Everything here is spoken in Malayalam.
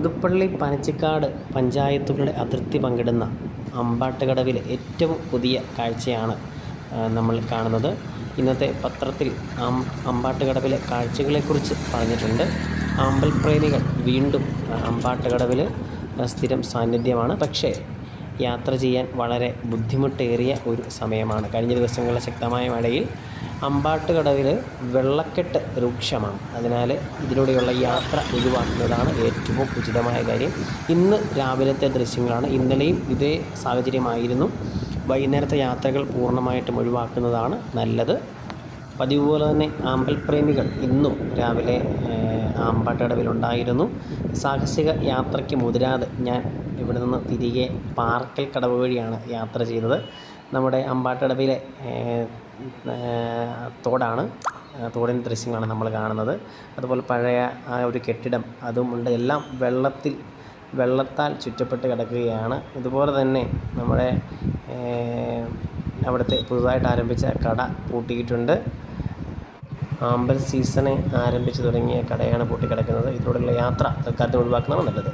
പുതുപ്പള്ളി പനച്ചിക്കാട് പഞ്ചായത്തുകളുടെ അതിർത്തി പങ്കിടുന്ന അമ്പാട്ടുകടവിലെ ഏറ്റവും പുതിയ കാഴ്ചയാണ് നമ്മൾ കാണുന്നത്. ഇന്നത്തെ പത്രത്തിൽ അമ്പാട്ടുകടവിലെ കാഴ്ചകളെക്കുറിച്ച് പറഞ്ഞിട്ടുണ്ട്. അമ്പൽപ്രേമികൾ വീണ്ടും അമ്പാട്ടുകടവിൽ സ്ഥിരം സാന്നിധ്യമാണ്. പക്ഷേ യാത്ര ചെയ്യാൻ വളരെ ബുദ്ധിമുട്ടേറിയ ഒരു സമയമാണ്. കഴിഞ്ഞ ദിവസങ്ങളിലെ ശക്തമായ മഴയിൽ അമ്പാട്ടുകടവിൽ വെള്ളക്കെട്ട് രൂക്ഷമാണ്. അതിനാൽ ഇതിലൂടെയുള്ള യാത്ര ഒഴിവാക്കുന്നതാണ് ഏറ്റവും ഉചിതമായ കാര്യം. ഇന്ന് രാവിലത്തെ ദൃശ്യങ്ങളാണ്. ഇന്നലെയും ഇതേ സാഹചര്യമായിരുന്നു. വൈകുന്നേരത്തെ യാത്രകൾ പൂർണമായിട്ടും ഒഴിവാക്കുന്നതാണ് നല്ലത്. പതിവ് പോലെ തന്നെ ആമ്പൽപ്രേമികൾ ഇന്നും രാവിലെ ആമ്പാട്ടടവിലുണ്ടായിരുന്നു സാഹസിക യാത്രയ്ക്ക് മുതിരാതെ ഞാൻ ഇവിടെ നിന്ന് തിരികെ പാർക്കൽ കടവ് വഴിയാണ് യാത്ര ചെയ്തത്. നമ്മുടെ അമ്പാട്ടടവിലെ തോടാണ്. തോടിന്റെ ദൃശ്യങ്ങളാണ് നമ്മൾ കാണുന്നത്. അതുപോലെ പഴയ ആ ഒരു കെട്ടിടം അതുമുണ്ട്. എല്ലാം വെള്ളത്തിൽ വെള്ളത്താൽ ചുറ്റപ്പെട്ട് കിടക്കുകയാണ്. ഇതുപോലെ തന്നെ നമ്മുടെ അവിടുത്തെ പുതുതായിട്ട് ആരംഭിച്ച കട പൂട്ടിയിട്ടുണ്ട്. ആമ്പൽ സീസണ് ആരംഭിച്ചു തുടങ്ങിയ കടയാണ് പൂട്ടിക്കിടക്കുന്നത്. ഇതിലൂടെയുള്ള യാത്ര തൽക്കാലത്തിൽ ഒഴിവാക്കുന്നതാണ് നല്ലത്.